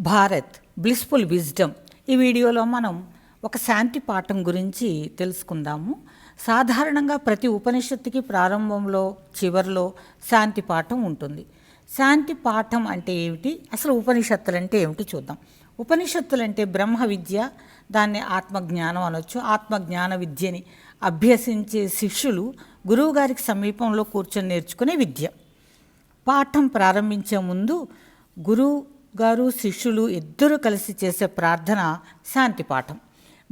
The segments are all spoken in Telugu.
భారత్ బ్లిస్ఫుల్ విజ్డమ్ ఈ వీడియోలో మనం ఒక శాంతి పాఠం గురించి తెలుసుకుందాము. సాధారణంగా ప్రతి ఉపనిషత్తుకి ప్రారంభంలో చివరిలో శాంతి పాఠం ఉంటుంది. శాంతి పాఠం అంటే ఏమిటి? అసలు ఉపనిషత్తులు అంటే ఏమిటి చూద్దాం. ఉపనిషత్తులు అంటే బ్రహ్మ విద్య దాన్ని ఆత్మజ్ఞానం అనొచ్చు. ఆత్మజ్ఞాన విద్యని అభ్యసించే శిష్యులు గురువుగారికి సమీపంలో కూర్చొని నేర్చుకునే విద్య. పాఠం ప్రారంభించే ముందు గురువు గారు శిష్యులు ఇద్దరు కలిసి చేసే ప్రార్థన శాంతి పాఠం.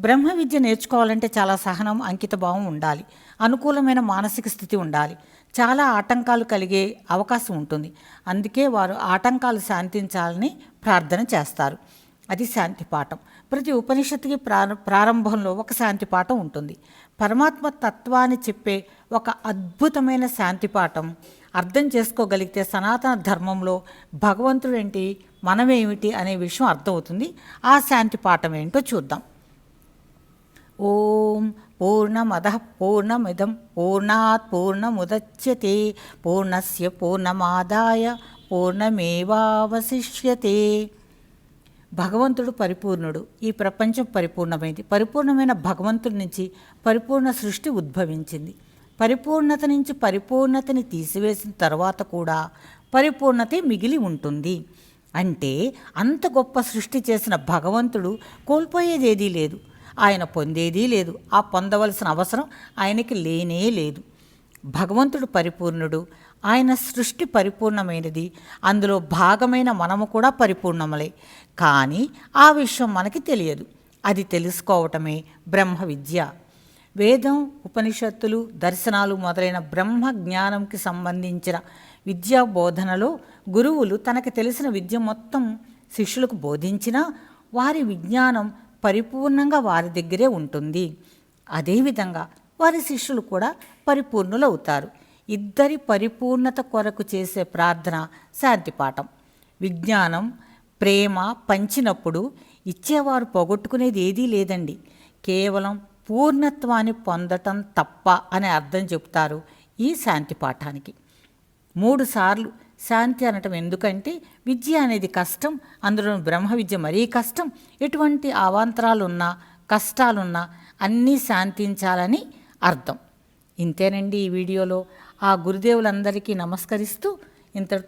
బ్రహ్మ విద్య నేర్చుకోవాలంటే చాలా సహనం అంకిత భావం ఉండాలి. అనుకూలమైన మానసిక స్థితి ఉండాలి. చాలా ఆటంకాలు కలిగే అవకాశం ఉంటుంది. అందుకే వారు ఆటంకాలు శాంతించాలని ప్రార్థన చేస్తారు. అది శాంతి పాఠం. ప్రతి ఉపనిషత్తుకి ప్రారంభంలో ఒక శాంతి పాఠం ఉంటుంది. పరమాత్మ తత్వాన్ని చెప్పే ఒక అద్భుతమైన శాంతి పాఠం అర్థం చేసుకోగలిగితే సనాతన ధర్మంలో భగవంతుడు మనమేమిటి అనే విషయం అర్థమవుతుంది. ఆ శాంతి పాఠం ఏంటో చూద్దాం. ఓం పూర్ణమద పూర్ణమిదం పూర్ణాత్ పూర్ణముదచ్యతే పూర్ణస్య పూర్ణమాదాయ పూర్ణమేవావశిష్యతే. భగవంతుడు పరిపూర్ణుడు. ఈ ప్రపంచం పరిపూర్ణమైంది. పరిపూర్ణమైన భగవంతుడి నుంచి పరిపూర్ణ సృష్టి ఉద్భవించింది. పరిపూర్ణత నుంచి పరిపూర్ణతని తీసివేసిన తర్వాత కూడా పరిపూర్ణతే మిగిలి ఉంటుంది. అంటే అంత గొప్ప సృష్టి చేసిన భగవంతుడు కోల్పోయేదేదీ లేదు. ఆయన పొందేదీ లేదు. ఆ పొందవలసిన అవసరం ఆయనకి లేనే లేదు. భగవంతుడు పరిపూర్ణుడు. ఆయన సృష్టి పరిపూర్ణమైనది. అందులో భాగమైన మనము కూడా పరిపూర్ణములే. కానీ ఆ విషయం మనకి తెలియదు. అది తెలుసుకోవటమే బ్రహ్మ విద్య. వేదం ఉపనిషత్తులు దర్శనాలు మొదలైన బ్రహ్మ జ్ఞానంకి సంబంధించిన విద్యా బోధనలో గురువులు తనకు తెలిసిన విద్య మొత్తం శిష్యులకు బోధించినా వారి విజ్ఞానం పరిపూర్ణంగా వారి దగ్గరే ఉంటుంది. అదేవిధంగా వారి శిష్యులు కూడా పరిపూర్ణులవుతారు. ఇద్దరి పరిపూర్ణత కొరకు చేసే ప్రార్థన శాంతిపాఠం. విజ్ఞానం ప్రేమ పంచినప్పుడు ఇచ్చేవారు పోగొట్టుకునేది ఏదీ లేదండి. కేవలం పూర్ణత్వాన్ని పొందటం తప్ప అనే అర్థం చెప్తారు ఈ శాంతి పాఠానికి మూడు సార్లు శాంతి అనటం ఎందుకంటే విద్య అనేది కష్టం అందులో బ్రహ్మ విద్య మరీ కష్టం. ఎటువంటి అవాంతరాలున్నా కష్టాలున్నా అన్నీ శాంతించాలని అర్థం. ఇంతేనండి ఈ వీడియోలో. ఆ గురుదేవులందరికీ నమస్కరిస్తూ ఇంతటితో